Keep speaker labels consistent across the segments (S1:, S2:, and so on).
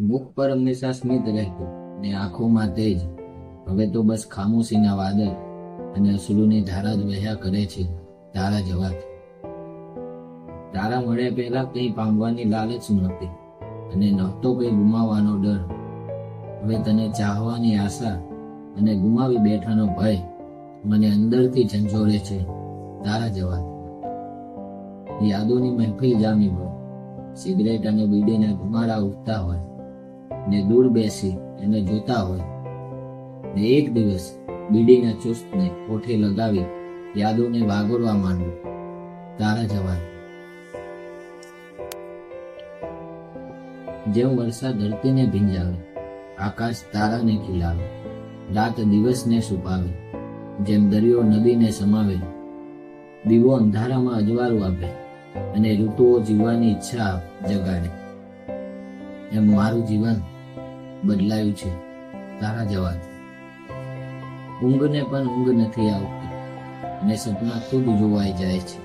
S1: મુખ પર હંમેશા સ્મિત રહેતું ને આંખોમાં તેજ. હવે તો બસ ખામોશીના વાદળ અને અસુરોની ધારા જ વહ્યા કરે છે તારા જવાથી તારા મળ્યા પહેલા કંઈ પામવાની લાલચ નહોતી અને નહોતો કંઈ ગુમાવવાનો ડર. હવે તને ચાહવાની આશા અને ગુમાવી બેઠાનો ભય મને અંદરથી ઝંઝોળે છે તારા જવાથી યાદોની મહેફિલ જામી હોય. સિગરેટ અને બીડીના ધુમાડા ઉઠતા હોય. ને દૂર બેસી એને જોતા હોય. ને એક દિવસ બીડીના ચુસ્તને કોઠે લગાવી યાદોને વાગોળવા માંડ્યું. તારા જવાન જેમ વરસાદ ધરતીને ભીંજાવે, આકાશ તારાને ખીલાવે, રાત દિવસને છુપાવે, જેમ દરિયો નદીને સમાવે, દીવો અંધારામાં અજવાળું આપે અને ઋતુઓ જીવવાની ઈચ્છા જગાડે. એમ મારું જીવન બદલાયું છે, તારા જવાથી ઊંઘને પણ ઊંઘ નથી આવતી અને સપના ખૂબ જોવાઈ જાય છે.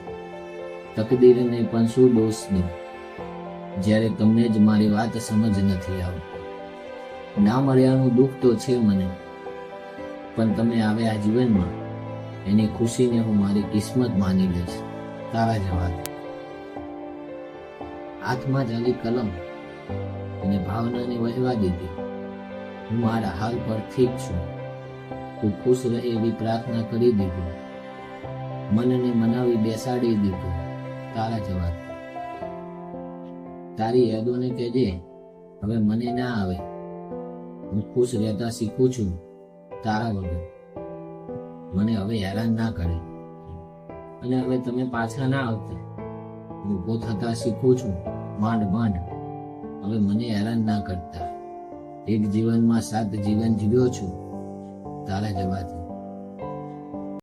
S1: તકદીરને પણ શું દોષ દો જ્યારે તમને જ મારી વાત સમજ નથી આવતી. ના મળ્યાનું દુઃખ તો છે મને, પણ તમે આવ્યા જીવનમાં, એની ખુશીને હું મારી કિસ્મત માની લઈશ, તારા જવાબ હાથમાં ચાલી કલમ અને ભાવનાને વહેવા દીધી હું મારા હાલ પર ઠીક છું. તું ખુશ રહે એવી પ્રાર્થના કરી દીધી. મનને મનાવી બેસાડી દીધું. તારા જવાબ. તારી યાદોને કહેજે, હવે મને ના આવે. હું ખુશ રહેતા શીખું છું, તારા વગર. મને હવે હેરાન ના કરે. અને હવે તમે પાછા ના આવતા. હું ઊભો થતા શીખું છું, માંડ માંડ. હવે મને હેરાન ના કરતા. એક જીવનમાં સાત જીવન જીવ્યો છું. તારા જવાથી.